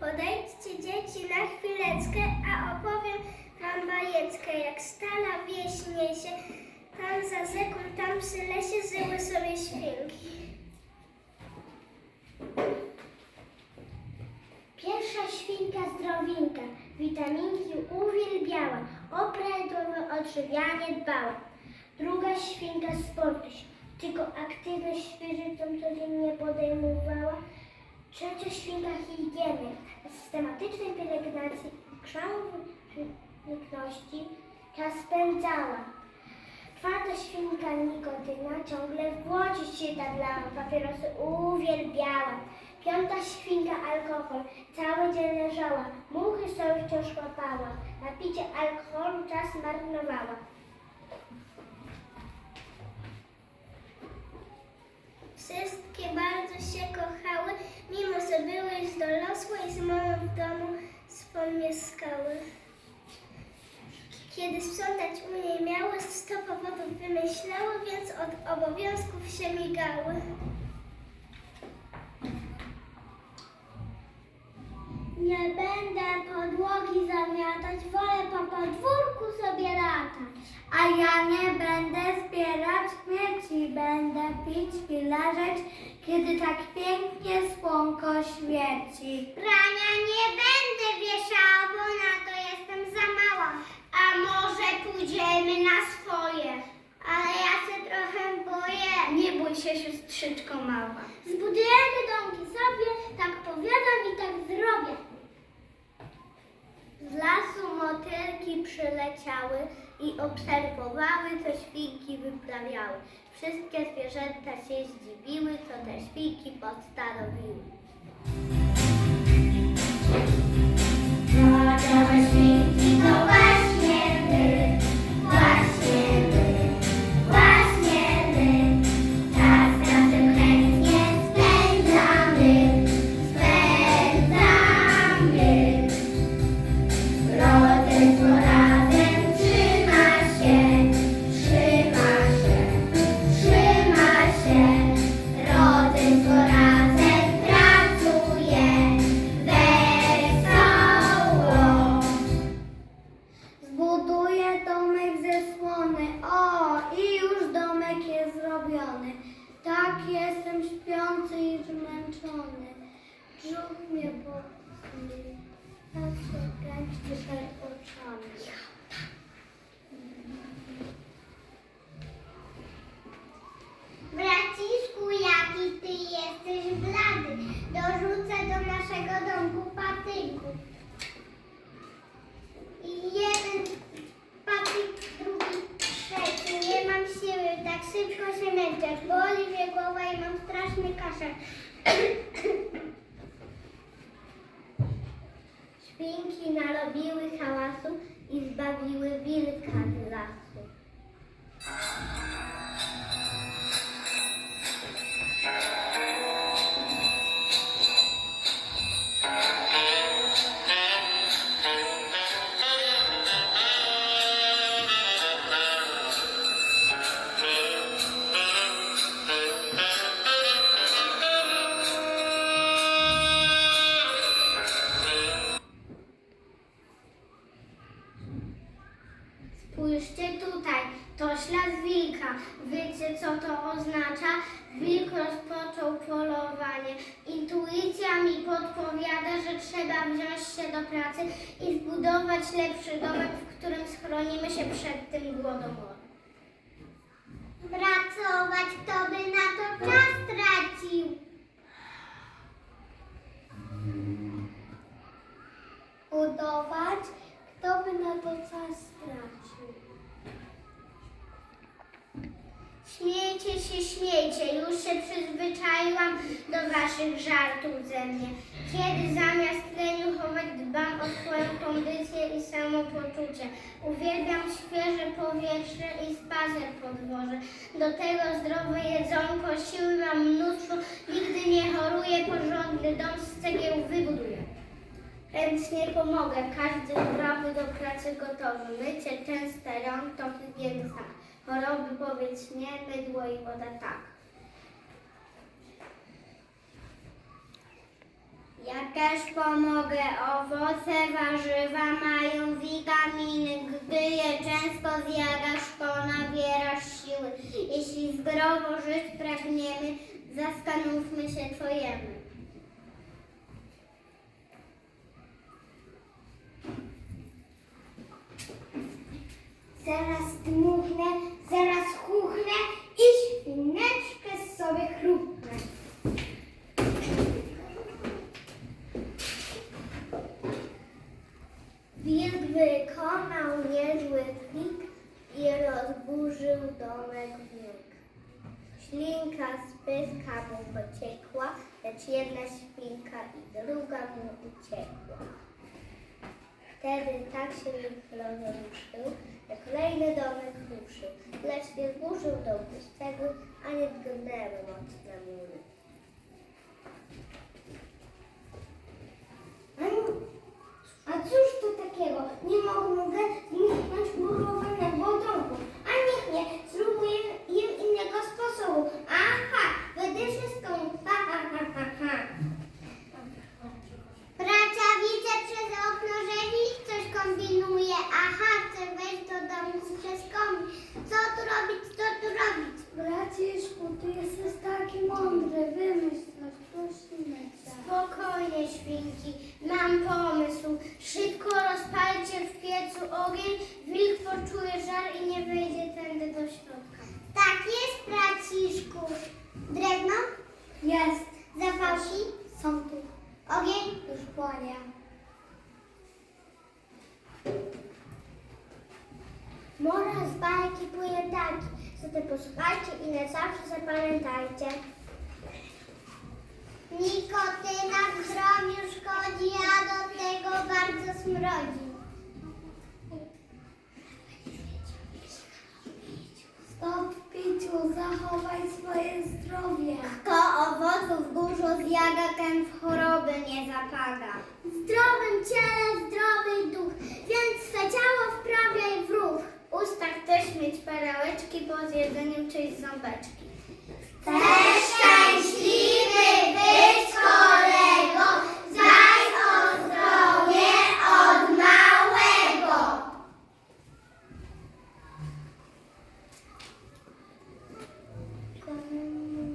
Podejdźcie dzieci na chwileczkę, a opowiem wam bajeczkę. Jak stala wieś niesie, tam za rzeką, tam przy lesie żyły sobie świnki. Pierwsza świnka zdrowinka, witaminki uwielbiała, o prawidłowe odżywianie dbała. Druga świnka sportuś, tylko aktywność fizyczną podejmowała. Trzecia świnka higieny, systematycznej pielęgnacji i krzałów żywności czas spędzała. Czwarta świnka nikotyna ciągle w błocie się dadlała, papierosy uwielbiała. Piąta świnka alkohol, cały dzień leżała, muchy sobie wciąż łapała. Na picie alkoholu czas marnowała. Wszystkie bardzo się kochały, mimo że dorosłe i z mamą w domu swą mieszkały. Kiedy sprzątać u niej miały, sto powodów wymyślały, więc od obowiązków się migały. Nie będę podłogi zamiatać, wolę po podwórku sobie latać. A ja nie będę zbierać śmieci, będę pić i leżeć, kiedy tak pięknie słonko świeci. Prania nie będę wieszała, bo na to jestem za mała. A może pójdziemy na swoje? Ale ja się trochę boję. Nie bój się, siostrzyczko mała. Zbudujemy domki sobie, tak powiadam i tak zrobię. Z lasu motylki przyleciały i obserwowały, co świnki wyprawiały. Wszystkie zwierzęta się zdziwiły, co te świnki postanowiły. Tak jestem śpiący i zmęczony. Brzuch mnie boli. Tak się kręci przed oczami. Braciszku, jaki ty jesteś blady, dorzucę do naszego domku patyków. I jeden patyk, drugi, trzeci. Nie mam siły, tak szybko się męczę. Boli mnie głowa i mam straszny kaszel. Świnki narobiły hałasu i zbawiły wilka Spójrzcie tutaj, to ślad wilka. Wiecie co to oznacza? Wilk rozpoczął polowanie. Intuicja mi podpowiada, że trzeba wziąć się do pracy i zbudować lepszy domek, w którym schronimy się przed tym głodomorem. Pracować, kto by na to czas tracił? Budować? Na to czas stracił? Śmiejcie się, śmiejcie, już się przyzwyczaiłam do waszych żartów ze mnie. Kiedy zamiast tleniu chować dbam o swoją kondycję i samopoczucie. Uwielbiam świeże powietrze i spacer po dworze. Do tego zdrowe jedzonko, siły mam mnóstwo, nigdy nie choruję, porządny dom z cegieł wybuduję. Chętnie pomogę, każdy zdrowy do pracy gotowy. Mycie częste rąk to higieny sam. Choroby powiedz nie, mydło i woda tak. Ja też pomogę. Owoce, warzywa mają witaminy. Gdy je często zjadasz, to nabierasz siły. Jeśli zdrowo żyć pragniemy, zastanówmy się, co Zaraz dmuchnę, zaraz chuchnę i świneczkę sobie chrupnę. Wilk wykonał niezły trik i rozburzył domek wilk. Ślinka z pyska mu pociekła, lecz jedna świnka i druga mu uciekła. Wtedy tak się wilk rozruszył, że kolejny domek ruszył, lecz nie zburzył domu cegły, ani zgnęły mocne mury. Świnki, mam pomysł. Szybko rozpalcie w piecu ogień, wilk poczuje żar i nie wejdzie tędy do środka. Tak jest, braciszku. Drewno? Jest, Zapałki? są tu, Ogień? już płonie. Mora z bajki płynie taki. Zatem posłuchajcie i na zawsze zapamiętajcie. Nikotyna w zdrowiu szkodzi, a do tego bardzo smrodzi. Stop piciu, zachowaj swoje zdrowie. Kto owoców dużo zjada, ten w choroby nie zapada. W zdrowym ciele zdrowy duch, więc swe ciało wprawiaj w ruch. W ustach też mieć perełeczki, po zjedzeniu czyjś ząbeczki.